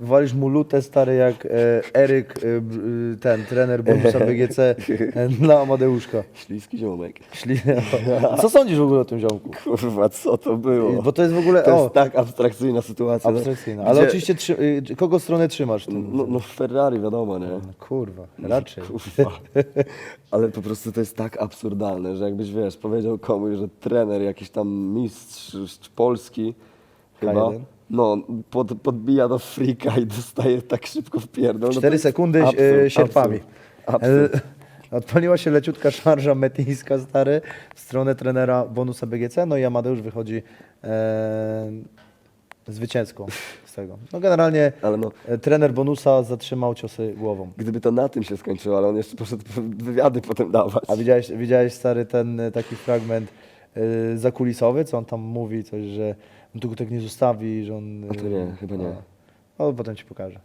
walisz mu lutę stary jak e, Eryk, e, b- e, ten trener bonusa BGC e, dla Amadeuszka. Śliski ziomek. Szli, Co sądzisz w ogóle o tym ziomku? Kurwa, co to było? Bo to jest w ogóle To o, jest tak abstrakcyjna sytuacja. no. abstrakcyjne. Ale Gdzie- oczywiście trzy, y, kogo stronę trzymasz w tym? No, no Ferrari wiadomo, nie? No Kurwa, raczej. Kurwa. Ale po prostu to jest tak absurdalne, że jakbyś wiesz, powiedział komuś, że trener, jakiś tam mistrz Polski chyba, K1? No, pod, podbija do frika i dostaje tak szybko w pierdol. No to sekundy absurd, e, sierpami. absurd, absurd. E, Odpaliła się leciutka szarża metyńska stary w stronę trenera bonusa BGC, no i Amadeusz wychodzi e, zwycięsko z tego. No generalnie no, e, trener bonusa zatrzymał ciosy głową. gdyby to na tym się skończyło, ale on jeszcze poszedł wywiady potem dawać. A widziałeś, widziałeś stary ten taki fragment zakulisowy, co on tam mówi, coś, że on tu tak nie zostawi, że on... A to nie, chyba nie. No, potem ci pokażę.